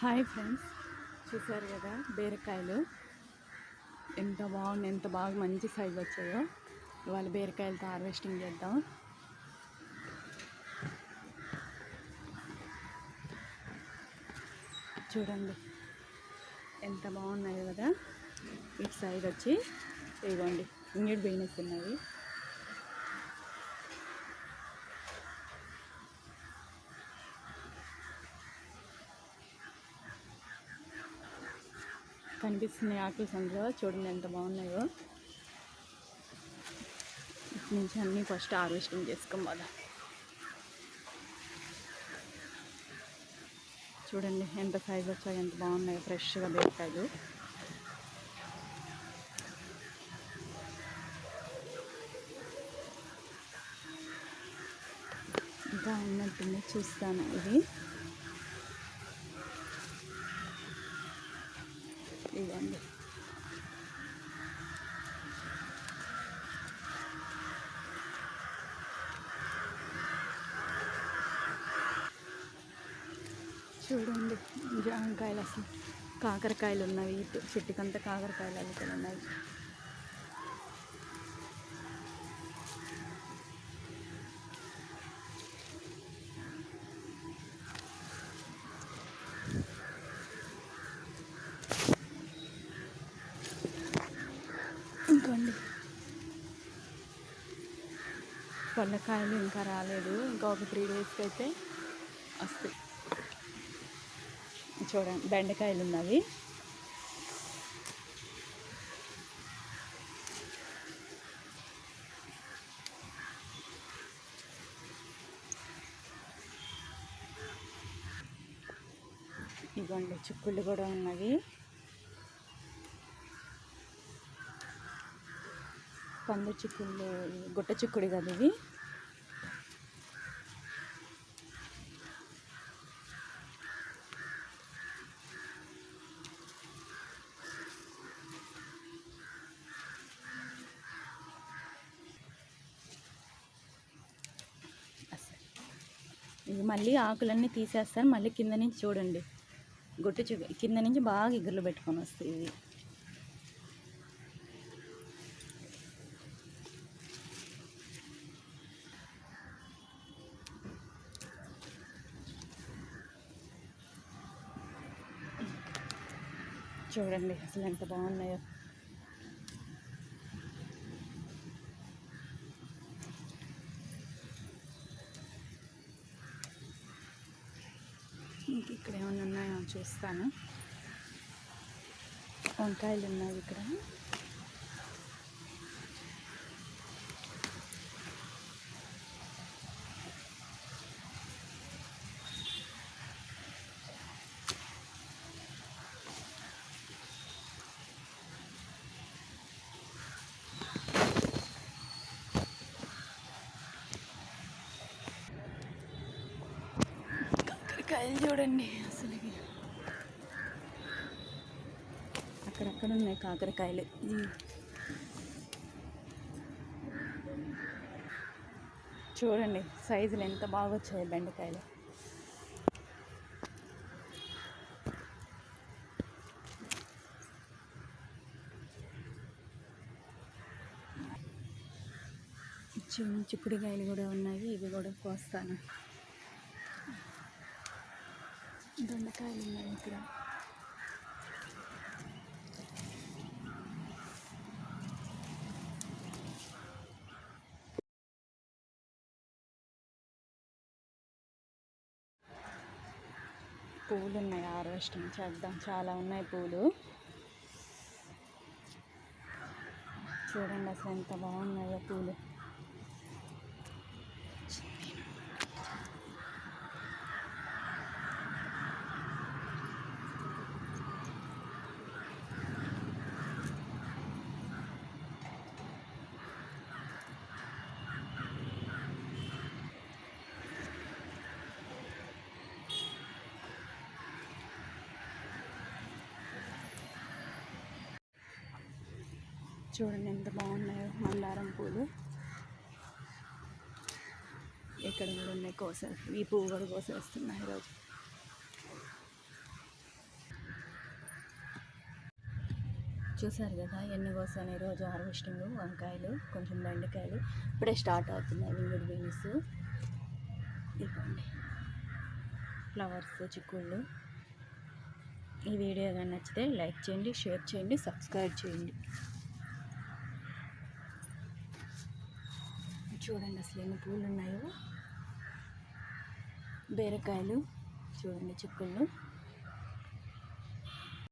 Hi friends చూసారు కదా బీరకాయలు? ఎంత బాగుంది ఎంత బాగా మంచి సైజ్ వచ్చాయో. ఇవాళ బీరకాయలతో హార్వెస్టింగ్ చేద్దాం. చూడండి ఎంత బాగున్నాయి కదా. ఇటు సైడ్ వచ్చి ఇదిగోండి ఇంగిడి బీనెస్ ఉన్నాయి. కనిపిస్తున్నాయి ఆకులు సందులో. చూడండి ఎంత బాగున్నాయో. ఇటు నుంచి అన్నీ ఫస్ట్ హార్వెస్టింగ్ చేసుకోవాలి చూడండి ఎంత సైజ్ వచ్చాయి ఎంత బాగున్నాయో ఫ్రెష్గా బీరకాయలు ఇంకా ఉన్నట్టుంది చూస్తాను ఇది. ఇవ్వండి చూడండి జామకాయలు అసలు కాకరకాయలు ఉన్నవి ఇటు చెట్టుకంతా కాకరకాయలు అల్లుకొని ఉన్నాయి పళ్ళకాయలు ఇంకా రాలేదు. ఇంకా ఒక త్రీ డేస్కి అయితే వస్తాయి. చూడండి బెండకాయలు ఉన్నవి. ఇదిగోండి చిక్కుళ్ళు కూడా ఉన్నవి. కంది చిక్కుళ్ళు గుట్ట చిక్కుడు కదా ఇవి. ఇది ఇవి మళ్ళీ ఆకులన్నీ తీసేస్తారు. మళ్ళీ కింద నుంచి చూడండి. గుట్టు చూ కింద నుంచి బాగా ఇగుర్లు పెట్టుకొని వస్తాయి ఇవి. చూడండి అసలు ఎంత బాగున్నాయో. ఇంక ఇక్కడ ఏమైనా ఉన్నాయో చూస్తాను. వంకాయలు ఉన్నాయి ఇక్కడ. కాయలు చూడండి అసలు అక్కడక్కడ ఉన్నాయి కాకరకాయలు. చూడండి సైజులు ఎంత బాగా వచ్చాయి బెండకాయలు. చిన్న చిక్కుడుకాయలు కూడా ఉన్నాయి ఇవి కూడా కోస్తాను. దొండకాయలు ఉన్నాయి ఇక్కడ. పూలు ఉన్నాయి హార్వెస్టింగ్ చేద్దాం. చాలా ఉన్నాయి పూలు. చూడండి అసలు ఎంత బాగున్నాయో పూలు. చూడండి ఎంత బాగున్నాయో మందారం పూలు. ఎక్కడ కూడా ఉన్నాయి కోసం ఈ పువ్వు కూడా కోసేస్తున్నాయి ఈరోజు. చూసారు కదా ఎన్ని కోసాను ఈరోజు హార్వెస్టింగ్? వంకాయలు కొంచెం బెండకాయలు. ఇప్పుడే స్టార్ట్ అవుతున్నాయి వింగుడు బీన్స్. ఇవ్వండి ఫ్లవర్స్ చిక్కుళ్ళు. ఈ వీడియో కానీ నచ్చితే లైక్ చేయండి షేర్ చేయండి సబ్స్క్రైబ్ చేయండి. చూడండి అసలు ఎన్ని పూలు ఉన్నాయో బీరకాయలు చూడండి చిక్కుళ్ళు.